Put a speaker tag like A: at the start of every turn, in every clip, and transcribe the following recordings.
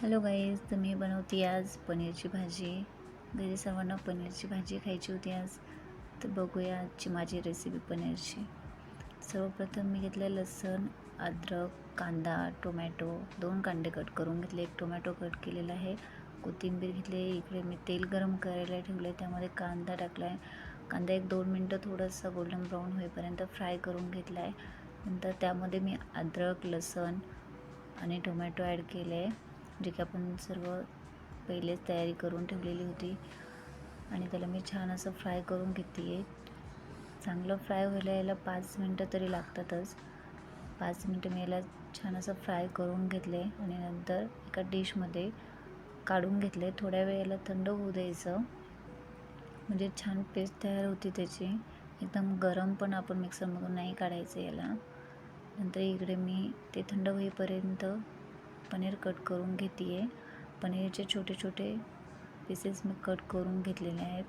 A: Hello guys तर मी बनवते आज पनीरची भाजी. घरी सर्वांना पनीरची भाजी खायची होती आज. तर बघूया आजची माझी रेसिपी पनीरची. सर्वप्रथम मी घेतलं लसूण अद्रक कांदा टोमॅटो. दोन कांदे कट करून घेतले. एक टोमॅटो कट केलेला आहे. कोथिंबीर घेतली. इकडे मी तेल गरम करायला ठेवले त्यामध्ये कांदा टाकला आहे कांदा एक दोन मिनटं थोडंसं गोल्डन ब्राऊन होईपर्यंत फ्राय करून घेतला आहे नंतर त्यामध्ये मी अद्रक लसूण आणि टोमॅटो ॲड केले आहे जे की आपण सर्व पहिलेच तयारी करून ठेवलेली होती. आणि त्याला मी छान असं फ्राय करून घेते आहे चांगलं फ्राय व्हायला याला पाच मिनटं तरी लागतातच. पाच मिनटं मी याला छान असं फ्राय करून घेतले आणि नंतर एका डिशमध्ये काढून घेतले थोड्या वेळेला थंड होऊ द्यायचं. म्हणजे छान पेस्ट तयार होती त्याची. एकदम गरम पण आपण मिक्सरमधून नाही काढायचं याला. नंतर इकडे मी ते थंड होईपर्यंत पनीर कट करून घेते आहे पनीरचे छोटे छोटे पीसेस मी कट करून घेतलेले आहेत.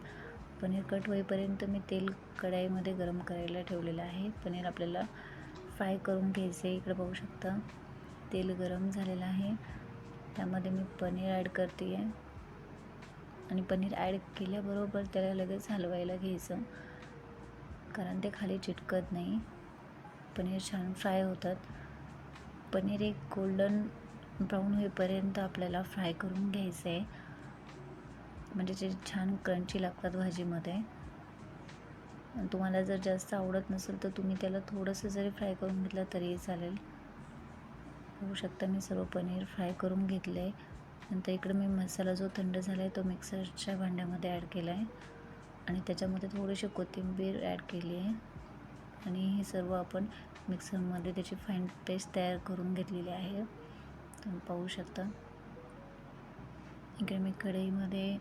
A: पनीर कट होईपर्यंत मी तेल कढाईमध्ये गरम करायला ठेवलेलं आहे. पनीर आपल्याला फ्राय करून घ्यायचं आहे इकडे बघू शकता तेल गरम झालेलं आहे. त्यामध्ये मी पनीर ॲड करते आहे आणि पनीर ॲड केल्याबरोबर त्याला लगेच हलवायला घ्यायचं. कारण ते खाली चिटकत नाही. पनीर छान फ्राय होतात. पनीर एक गोल्डन ब्राऊन होईपर्यंत आपल्याला फ्राय करून घ्यायचं आहे म्हणजे ते छान क्रंची लागतात भाजीमध्ये. आणि तुम्हाला जर जास्त आवडत नसेल तर तुम्ही त्याला थोडंसं जरी फ्राय करून घेतलं तरीही चालेल. होऊ शकता मी सर्व पनीर फ्राय करून घेतलं आहे नंतर इकडं मी मसाला जो थंड झाला आहे तो मिक्सरच्या भांड्यामध्ये ॲड केला आहे आणि त्याच्यामध्ये थोडीशी कोथिंबीर ॲड केली आहे. आणि हे सर्व आपण मिक्सरमध्ये त्याची फाईन पेस्ट तयार करून घेतलेली आहे. तुम्ही पाहू शकता. इकडे मी कढईमध्ये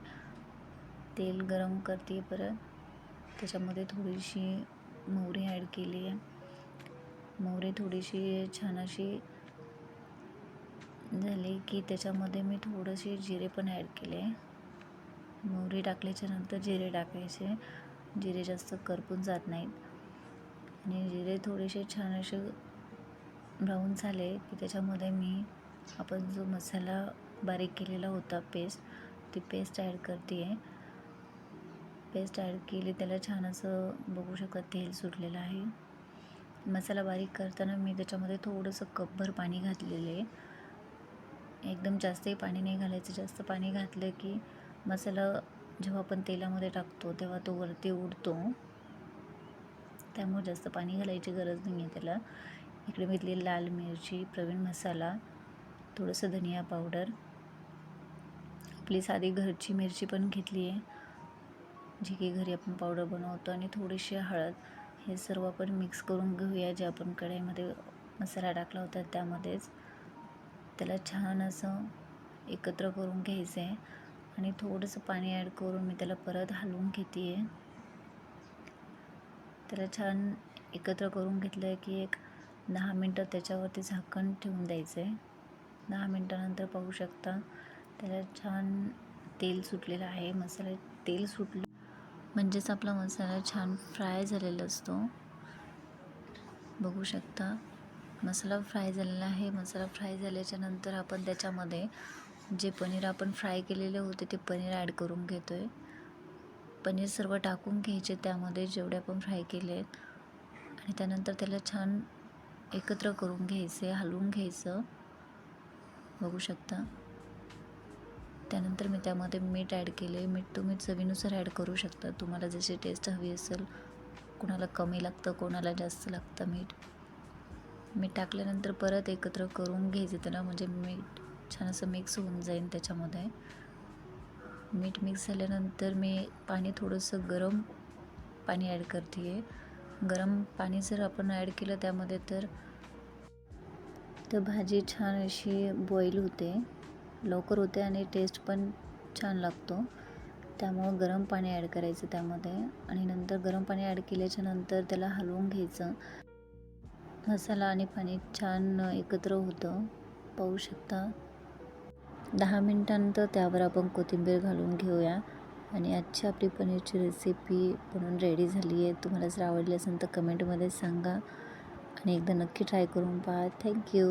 A: तेल गरम करते परत. त्याच्यामध्ये थोडीशी मोहरी ॲड केली आहे. मोहरी थोडीशी छान अशी झाली की त्याच्यामध्ये मी थोडेसे जिरे पण ॲड केले मोहरी टाकल्याच्या नंतर जिरे टाकायचे. जिरे जास्त करपून जात नाहीत. आणि जिरे थोडेसे छान असे ब्राऊन झाले की त्याच्यामध्ये मी आपण जो मसाला बारीक केलेला होता पेस्ट ती पेस्ट ॲड करते आहे पेस्ट ॲड केली त्याला छान असं बघू शकता तेल सुटलेलं आहे. मसाला बारीक करताना मी त्याच्यामध्ये थोडंसं कपभर पाणी घातलेलं आहे. एकदम जास्तही पाणी नाही घालायचं जास्त पाणी घातलं की मसाला जेव्हा आपण तेलामध्ये टाकतो तेव्हा तो वरती उडतो. त्यामुळे जास्त पाणी घालायची गरज नाही आहे त्याला. इकडे घेतली लाल मिरची प्रवीण मसाला. थोडंसं धनिया पावडर. आपली साधी घरची मिरची पण घेतली आहे. जी की घरी आपण पावडर बनवतो आणि थोडीशी हळद. हे सर्व आपण मिक्स करून घेऊया. जे आपण कढईमध्ये मसाला टाकला होता त्यामध्येच. त्याला छान असं एकत्र करून घ्यायचं आहे आणि थोडंसं पाणी ॲड करून मी त्याला परत हलवून घेते आहे त्याला छान एकत्र करून घेतलं आहे की एक दहा मिनटं त्याच्यावरती झाकण ठेवून द्यायचं आहे दहा मिनटानंतर पाहू शकता. त्याला छान तेल सुटलेलं आहे. मसाला तेल सुटलं म्हणजेच आपला मसाला छान फ्राय झालेला असतो. बघू शकता. मसाला फ्राय झालेला आहे. मसाला फ्राय झाल्याच्यानंतर आपण त्याच्यामध्ये जे पनीर आपण फ्राय केलेले होते ते पनीर ॲड करून घेतो आहे पनीर सर्व टाकून घ्यायचे त्यामध्ये जेवढे आपण फ्राय केले आहेत. आणि त्यानंतर त्याला छान एकत्र करून घ्यायचे हलवून घ्यायचं. बघू शकता. त्यानंतर मी त्यामध्ये मीठ ॲड केले मीठ तुम्ही चवीनुसार ॲड करू शकता. तुम्हाला जशी टेस्ट हवी असेल कोणाला कमी लागतं कोणाला जास्त लागतं मीठ. मीठ टाकल्यानंतर परत एकत्र करून घ्यायचं त्याला. म्हणजे मीठ छान असं मिक्स होऊन जाईल त्याच्यामध्ये. मीठ मिक्स झाल्यानंतर मी पाणी थोडंसं गरम पाणी ॲड करते आहे गरम पाणी जर आपण ॲड केलं त्यामध्ये तर तर भाजी छान अशी बॉईल होते. लवकर होते आणि टेस्ट पण छान लागतो. त्यामुळं गरम पाणी ॲड करायचं त्यामध्ये आणि नंतर गरम पाणी ॲड केल्याच्यानंतर त्याला हलवून घ्यायचं. मसाला आणि पाणी छान एकत्र होतं. पाहू शकता. दहा मिनटानंतर त्यावर आपण कोथिंबीर घालून घेऊया. आणि आजची आपली पनीरची रेसिपी बनवून रेडी झाली आहे. तुम्हाला जर आवडली असेल तर कमेंटमध्ये सांगा. आणि एकदा नक्की ट्राय करून पहा थँक्यू